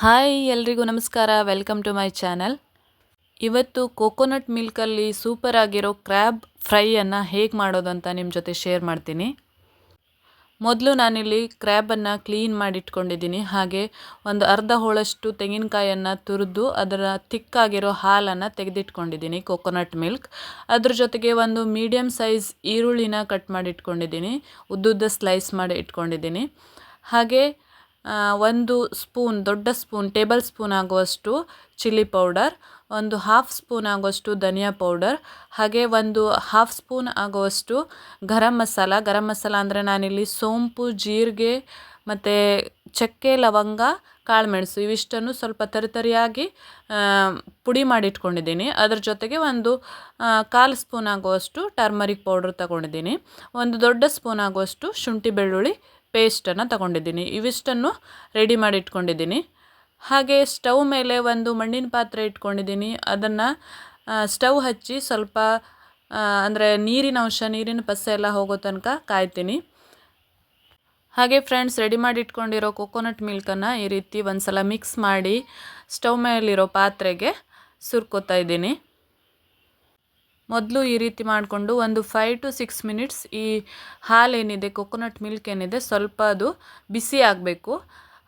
Hi ಎಲ್ರಿಗೂ ನಮಸ್ಕಾರ. Welcome to my channel ಇವತ್ತು ಕೋಕೋನಟ್ ಮಿಲ್ಕಲ್ಲಿ ಸೂಪರ್ ಆಗಿರೋ ಕ್ರ್ಯಾಬ್ ಫ್ರೈಯನ್ನು ಹೇಗೆ ಮಾಡೋದು ಅಂತ ನಿಮ್ಮ ಜೊತೆ ಶೇರ್ ಮಾಡ್ತೀನಿ. ಮೊದಲು ನಾನಿಲ್ಲಿ ಕ್ರ್ಯಾಬನ್ನು ಕ್ಲೀನ್ ಮಾಡಿ ಇಟ್ಕೊಂಡಿದ್ದೀನಿ ಹಾಗೆ ಒಂದು ಅರ್ಧ ಹೋಳಷ್ಟು ತೆಂಗಿನಕಾಯನ್ನು ತುರಿದು ಅದರ ತಿಕ್ಕಾಗಿರೋ ಹಾಲನ್ನು ತೆಗೆದಿಟ್ಕೊಂಡಿದ್ದೀನಿ ಕೋಕೋನಟ್ ಮಿಲ್ಕ್ ಅದ್ರ ಜೊತೆಗೆ ಒಂದು ಮೀಡಿಯಮ್ ಸೈಜ್ ಈರುಳ್ಳಿನ ಕಟ್ ಮಾಡಿ ಇಟ್ಕೊಂಡಿದ್ದೀನಿ ಉದ್ದುದ್ದ ಸ್ಲೈಸ್ ಮಾಡಿ ಇಟ್ಕೊಂಡಿದ್ದೀನಿ. ಹಾಗೆ ಒಂದು ಸ್ಪೂನ್, ದೊಡ್ಡ ಸ್ಪೂನ್, ಟೇಬಲ್ ಸ್ಪೂನ್ ಆಗುವಷ್ಟು ಚಿಲ್ಲಿ ಪೌಡರ್, ಒಂದು ಹಾಫ್ ಸ್ಪೂನ್ ಆಗುವಷ್ಟು ಧನಿಯಾ ಪೌಡರ್, ಹಾಗೆ ಒಂದು ಹಾಫ್ ಸ್ಪೂನ್ ಆಗುವಷ್ಟು ಗರಂ ಮಸಾಲ. ಗರಂ ಮಸಾಲ ಅಂದರೆ ನಾನಿಲ್ಲಿ ಸೋಂಪು, ಜೀರಿಗೆ ಮತ್ತು ಚಕ್ಕೆ, ಲವಂಗ, ಕಾಳುಮೆಣಸು ಇವಿಷ್ಟನ್ನು ಸ್ವಲ್ಪ ತರಿತರಿಯಾಗಿ ಪುಡಿ ಮಾಡಿಟ್ಕೊಂಡಿದ್ದೀನಿ. ಅದ್ರ ಜೊತೆಗೆ ಒಂದು ಕಾಲು ಸ್ಪೂನ್ ಆಗುವಷ್ಟು ಟರ್ಮರಿಕ್ ಪೌಡ್ರ್ ತಗೊಂಡಿದ್ದೀನಿ. ಒಂದು ದೊಡ್ಡ ಸ್ಪೂನ್ ಆಗುವಷ್ಟು ಶುಂಠಿ ಬೆಳ್ಳುಳ್ಳಿ ಪೇಸ್ಟನ್ನು ತಗೊಂಡಿದ್ದೀನಿ. ಇವಿಷ್ಟನ್ನು ರೆಡಿ ಮಾಡಿ ಇಟ್ಕೊಂಡಿದ್ದೀನಿ ಹಾಗೆ ಸ್ಟವ್ ಮೇಲೆ ಒಂದು ಮಣ್ಣಿನ ಪಾತ್ರೆ ಇಟ್ಕೊಂಡಿದ್ದೀನಿ. ಅದನ್ನು ಸ್ಟವ್ ಹಚ್ಚಿ ಸ್ವಲ್ಪ ಅಂದರೆ ನೀರಿನ ಅಂಶ, ನೀರಿನ ಪಸೆ ಎಲ್ಲ ಹೋಗೋ ತನಕ ಕಾಯ್ತೀನಿ. ಹಾಗೆ ಫ್ರೆಂಡ್ಸ್ ರೆಡಿ ಮಾಡಿ ಇಟ್ಕೊಂಡಿರೋ ಕೊಕೊನಟ್ ಮಿಲ್ಕನ್ನು ಈ ರೀತಿ ಒಂದು ಸಲ ಮಿಕ್ಸ್ ಮಾಡಿ ಸ್ಟವ್ ಮೇಲಿರೋ ಪಾತ್ರೆಗೆ ಸುರ್ಕೋತಾ ಇದ್ದೀನಿ. ಮೊದಲು ಈ ರೀತಿ ಮಾಡಿಕೊಂಡು ಒಂದು ಫೈವ್ ಟು ಸಿಕ್ಸ್ ಮಿನಿಟ್ಸ್ ಈ ಹಾಲೇನಿದೆ ಕೊಕೊನಟ್ ಮಿಲ್ಕ್ ಏನಿದೆ, ಸ್ವಲ್ಪ ಅದು ಬಿಸಿ ಆಗಬೇಕು.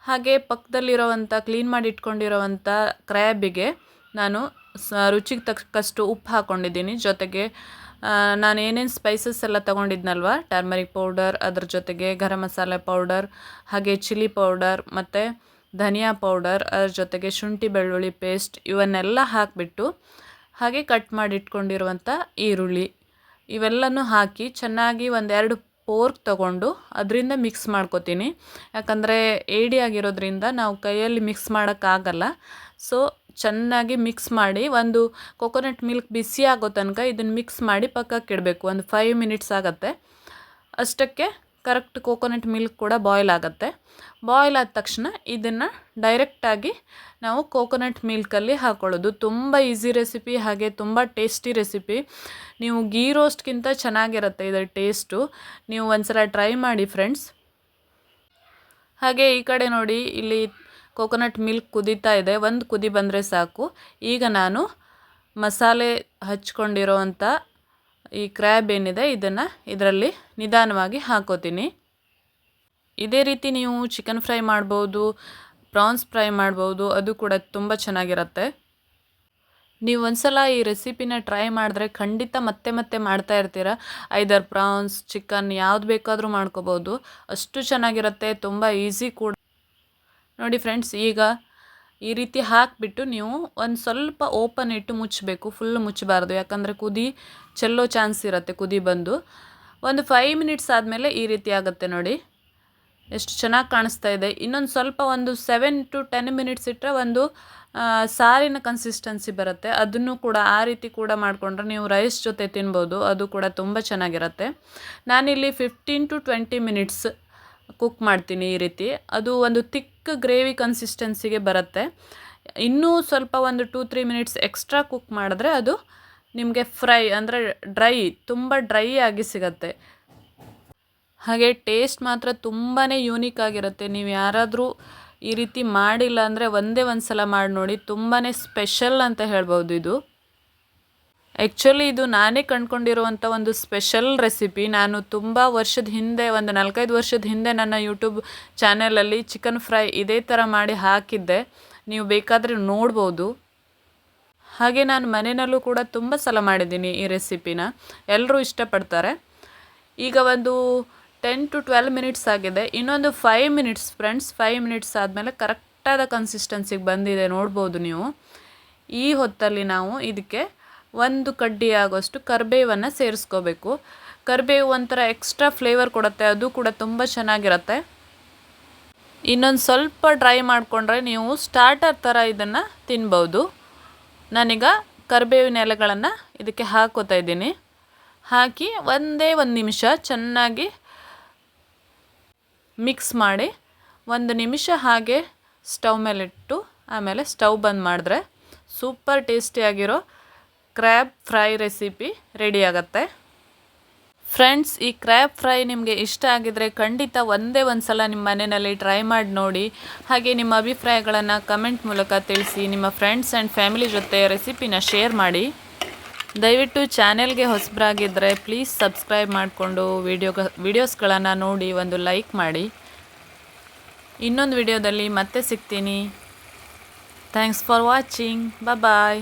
ಹಾಗೆ ಪಕ್ಕದಲ್ಲಿರೋವಂಥ ಕ್ಲೀನ್ ಮಾಡಿ ಇಟ್ಕೊಂಡಿರೋವಂಥ ಕ್ರ್ಯಾಬಿಗೆ ನಾನು ಸ, ರುಚಿಗೆ ತಕ್ಕಷ್ಟು ಉಪ್ಪು ಹಾಕ್ಕೊಂಡಿದ್ದೀನಿ ಜೊತೆಗೆ ನಾನು ಏನೇನು ಸ್ಪೈಸಸ್ ಎಲ್ಲ ತೊಗೊಂಡಿದ್ನಲ್ವ? ಟರ್ಮರಿಕ್ ಪೌಡರ್ ಅದ್ರ ಜೊತೆಗೆ ಗರಂ ಮಸಾಲೆ ಪೌಡರ್ ಹಾಗೆ ಚಿಲ್ಲಿ ಪೌಡರ್ ಮತ್ತು ಧನಿಯಾ ಪೌಡರ್ ಅದ್ರ ಜೊತೆಗೆ ಶುಂಠಿ ಬೆಳ್ಳುಳ್ಳಿ ಪೇಸ್ಟ್ ಇವನ್ನೆಲ್ಲ ಹಾಕಿಬಿಟ್ಟು ಹಾಗೆ ಕಟ್ ಮಾಡಿ ಇಟ್ಕೊಂಡಿರುವಂಥ ಈರುಳ್ಳಿ. ಇವೆಲ್ಲನೂ ಹಾಕಿ ಚೆನ್ನಾಗಿ ಒಂದೆರಡು ಪೋರ್ಕ್ ತಗೊಂಡು ಅದರಿಂದ ಮಿಕ್ಸ್ ಮಾಡ್ಕೊತೀನಿ. ಯಾಕಂದರೆ ಏಡಿ ಆಗಿರೋದ್ರಿಂದ ನಾವು ಕೈಯಲ್ಲಿ ಮಿಕ್ಸ್ ಮಾಡೋಕ್ಕಾಗಲ್ಲ. ಸೊ ಚೆನ್ನಾಗಿ ಮಿಕ್ಸ್ ಮಾಡಿ ಒಂದು ಕೊಕೊನಟ್ ಮಿಲ್ಕ್ ಬಿಸಿ ಆಗೋ ತನಕ ಇದನ್ನು ಮಿಕ್ಸ್ ಮಾಡಿ ಪಕ್ಕಕ್ಕೆ ಇಡಬೇಕು ಒಂದು ಫೈವ್ ಮಿನಿಟ್ಸ್ ಆಗುತ್ತೆ. ಅಷ್ಟಕ್ಕೆ ಕರೆಕ್ಟ್ ಕೋಕೋನಟ್ ಮಿಲ್ಕ್ ಕೂಡ ಬಾಯ್ಲ್ ಆಗುತ್ತೆ. ಬಾಯ್ಲ್ ಆದ ತಕ್ಷಣ ಇದನ್ನು ಡೈರೆಕ್ಟಾಗಿ ನಾವು ಕೋಕೋನಟ್ ಮಿಲ್ಕಲ್ಲಿ ಹಾಕ್ಕೊಳ್ಳೋದು ತುಂಬ ಈಸಿ ರೆಸಿಪಿ ಹಾಗೆ ತುಂಬ ಟೇಸ್ಟಿ ರೆಸಿಪಿ ನೀವು ಗೀ ರೋಸ್ಟ್ಗಿಂತ ಚೆನ್ನಾಗಿರುತ್ತೆ ಇದರ ಟೇಸ್ಟು ನೀವು ಒಂದ್ಸಲ ಟ್ರೈ ಮಾಡಿ ಫ್ರೆಂಡ್ಸ್ ಹಾಗೆ ಈ ಕಡೆ ನೋಡಿ, ಇಲ್ಲಿ ಕೋಕೋನಟ್ ಮಿಲ್ಕ್ ಕುದೀತಾ ಇದೆ. ಒಂದು ಕುದಿ ಬಂದರೆ ಸಾಕು. ಈಗ ನಾನು ಮಸಾಲೆ ಹಚ್ಕೊಂಡಿರೋವಂಥ ಈ ಕ್ರ್ಯಾಬ್ ಏನಿದೆ, ಇದನ್ನು ಇದರಲ್ಲಿ ನಿಧಾನವಾಗಿ ಹಾಕೋತೀನಿ. ಇದೇ ರೀತಿ ನೀವು ಚಿಕನ್ ಫ್ರೈ ಮಾಡ್ಬೋದು, ಪ್ರಾನ್ಸ್ ಫ್ರೈ ಮಾಡ್ಬೋದು, ಅದು ಕೂಡ ತುಂಬ ಚೆನ್ನಾಗಿರುತ್ತೆ. ನೀವು ಒಂದ್ಸಲ ಈ ರೆಸಿಪಿನ ಟ್ರೈ ಮಾಡಿದ್ರೆ ಖಂಡಿತ ಮತ್ತೆ ಮತ್ತೆ ಮಾಡ್ತಾ ಇರ್ತೀರ. ಐದರ್ ಪ್ರಾನ್ಸ್, ಚಿಕನ್ ಯಾವ್ದು ಬೇಕಾದರೂ ಮಾಡ್ಕೋಬೋದು. ಅಷ್ಟು ಚೆನ್ನಾಗಿರುತ್ತೆ, ತುಂಬ ಈಸಿ ಕೂಡ. ನೋಡಿ ಫ್ರೆಂಡ್ಸ್, ಈಗ ಈ ರೀತಿ ಹಾಕಿಬಿಟ್ಟು ನೀವು ಒಂದು ಸ್ವಲ್ಪ ಓಪನ್ ಇಟ್ಟು ಮುಚ್ಚಬೇಕು ಫುಲ್ ಮುಚ್ಚಬಾರ್ದು. ಯಾಕಂದರೆ ಕುದಿ, ಚೆಲ್ಲೋ ಚಾನ್ಸ್ ಇರುತ್ತೆ ಕುದಿ ಬಂದು. ಒಂದು ಫೈವ್ ಮಿನಿಟ್ಸ್ ಆದಮೇಲೆ ಈ ರೀತಿ ಆಗುತ್ತೆ ನೋಡಿ. ಎಷ್ಟು ಚೆನ್ನಾಗಿ ಕಾಣಿಸ್ತಾ ಇದೆ. ಇನ್ನೊಂದು ಸ್ವಲ್ಪ ಒಂದು ಸೆವೆನ್ ಟು ಟೆನ್ ಮಿನಿಟ್ಸ್ ಇಟ್ಟರೆ ಒಂದು ಸಾರಿನ ಕನ್ಸಿಸ್ಟೆನ್ಸಿ ಬರುತ್ತೆ. ಅದನ್ನು ಕೂಡ ಆ ರೀತಿ ಕೂಡ ಮಾಡಿಕೊಂಡ್ರೆ ನೀವು ರೈಸ್ ಜೊತೆ ತಿನ್ಬೋದು. ಅದು ಕೂಡ ತುಂಬ ಚೆನ್ನಾಗಿರುತ್ತೆ. ನಾನಿಲ್ಲಿ fifteen to twenty minutes cook ಮಾಡ್ತೀನಿ ಈ ರೀತಿ. ಅದು ಒಂದು ತಿಕ್ ಗ್ರೇವಿ ಕನ್ಸಿಸ್ಟೆನ್ಸಿಗೆ ಬರುತ್ತೆ. ಇನ್ನೂ ಸ್ವಲ್ಪ ಒಂದು two three minutes extra cook ಮಾಡಿದ್ರೆ ಅದು ನಿಮಗೆ ಫ್ರೈ ಅಂದರೆ ಡ್ರೈ ತುಂಬ ಡ್ರೈ ಆಗಿ ಸಿಗತ್ತೆ. ಹಾಗೆ ಟೇಸ್ಟ್ ಮಾತ್ರ ತುಂಬಾ ಯೂನಿಕ್ ಆಗಿರುತ್ತೆ. ನೀವು ಯಾರಾದರೂ ಈ ರೀತಿ ಮಾಡಿಲ್ಲ ಅಂದರೆ ಒಂದೇ ಒಂದು ಸಲ ಮಾಡಿ ನೋಡಿ. ತುಂಬಾ ಸ್ಪೆಷಲ್ ಅಂತ ಹೇಳ್ಬೋದು ಇದು. ಆ್ಯಕ್ಚುಲಿ ಇದು ನಾನೇ ಕಂಡ್ಕೊಂಡಿರುವಂಥ ಒಂದು ಸ್ಪೆಷಲ್ ರೆಸಿಪಿ ನಾನು ತುಂಬ ವರ್ಷದ ಹಿಂದೆ, ಒಂದು ನಾಲ್ಕೈದು ವರ್ಷದ ಹಿಂದೆ ನನ್ನ ಯೂಟ್ಯೂಬ್ ಚಾನೆಲಲ್ಲಿ ಚಿಕನ್ ಫ್ರೈ ಇದೇ ಥರ ಮಾಡಿ ಹಾಕಿದ್ದೆ. ನೀವು ಬೇಕಾದರೆ ನೋಡ್ಬೋದು. ಹಾಗೆ ನಾನು ಮನೆಯಲ್ಲೂ ಕೂಡ ತುಂಬ ಸಲ ಮಾಡಿದ್ದೀನಿ ಈ ರೆಸಿಪಿನ ಎಲ್ಲರೂ ಇಷ್ಟಪಡ್ತಾರೆ. ಈಗ ಒಂದು ಟೆನ್ ಟು ಟ್ವೆಲ್ ಮಿನಿಟ್ಸ್ ಆಗಿದೆ. ಇನ್ನೊಂದು five minutes friends five minutes ಆದಮೇಲೆ ಕರೆಕ್ಟಾದ ಕನ್ಸಿಸ್ಟೆನ್ಸಿಗೆ ಬಂದಿದೆ. ನೋಡ್ಬೋದು ನೀವು. ಈ ಹೊತ್ತಲ್ಲಿ ನಾವು ಇದಕ್ಕೆ ಒಂದು ಕಡ್ಡಿ ಆಗೋಷ್ಟು ಕರಿಬೇವನ್ನು ಸೇರಿಸ್ಕೋಬೇಕು. ಕರಿಬೇವು ಒಂಥರ ಎಕ್ಸ್ಟ್ರಾ ಫ್ಲೇವರ್ ಕೊಡುತ್ತೆ, ಅದು ಕೂಡ ತುಂಬ ಚೆನ್ನಾಗಿರುತ್ತೆ. ಇನ್ನೊಂದು ಸ್ವಲ್ಪ ಡ್ರೈ ಮಾಡಿಕೊಂಡ್ರೆ ನೀವು ಸ್ಟಾರ್ಟರ್ ಥರ ಇದನ್ನು ತಿನ್ಬೋದು. ನಾನೀಗ ಕರಿಬೇವಿನ ಎಲೆಗಳನ್ನು ಇದಕ್ಕೆ ಹಾಕೋತಾ ಇದ್ದೀನಿ. ಹಾಕಿ ಒಂದೇ ಒಂದು ನಿಮಿಷ ಚೆನ್ನಾಗಿ ಮಿಕ್ಸ್ ಮಾಡಿ ಒಂದು ನಿಮಿಷ ಹಾಗೆ ಸ್ಟವ್ ಮೇಲಿಟ್ಟು ಆಮೇಲೆ ಸ್ಟವ್ ಬಂದ್ ಮಾಡಿದ್ರೆ ಸೂಪರ್ ಟೇಸ್ಟಿಯಾಗಿರೋ ಕ್ರ್ಯಾಬ್ ಫ್ರೈ ರೆಸಿಪಿ ರೆಡಿಯಾಗತ್ತೆ ಫ್ರೆಂಡ್ಸ್ ಈ ಕ್ರ್ಯಾಬ್ ಫ್ರೈ ನಿಮಗೆ ಇಷ್ಟ ಆಗಿದ್ರೆ ಖಂಡಿತ ಒಂದೇ ಒಂದು ಸಲ ನಿಮ್ಮ ಮನೆಯಲ್ಲಿ ಟ್ರೈ ಮಾಡಿ ನೋಡಿ. ಹಾಗೆ ನಿಮ್ಮ ಅಭಿಪ್ರಾಯಗಳನ್ನು ಕಮೆಂಟ್ ಮೂಲಕ ತಿಳಿಸಿ, ನಿಮ್ಮ ಫ್ರೆಂಡ್ಸ್ ಆ್ಯಂಡ್ ಫ್ಯಾಮಿಲಿ ಜೊತೆ ರೆಸಿಪಿನ ಶೇರ್ ಮಾಡಿ. ದಯವಿಟ್ಟು ಚಾನೆಲ್ಗೆ ಹೊಸಬರಾಗಿದ್ದರೆ ಪ್ಲೀಸ್ ಸಬ್ಸ್ಕ್ರೈಬ್ ಮಾಡಿಕೊಂಡು ವಿಡಿಯೋ ವಿಡಿಯೋಸ್ಗಳನ್ನು ನೋಡಿ ಒಂದು ಲೈಕ್ ಮಾಡಿ. ಇನ್ನೊಂದು ವಿಡಿಯೋದಲ್ಲಿ ಮತ್ತೆ ಸಿಗ್ತೀನಿ. Thanks for watching bye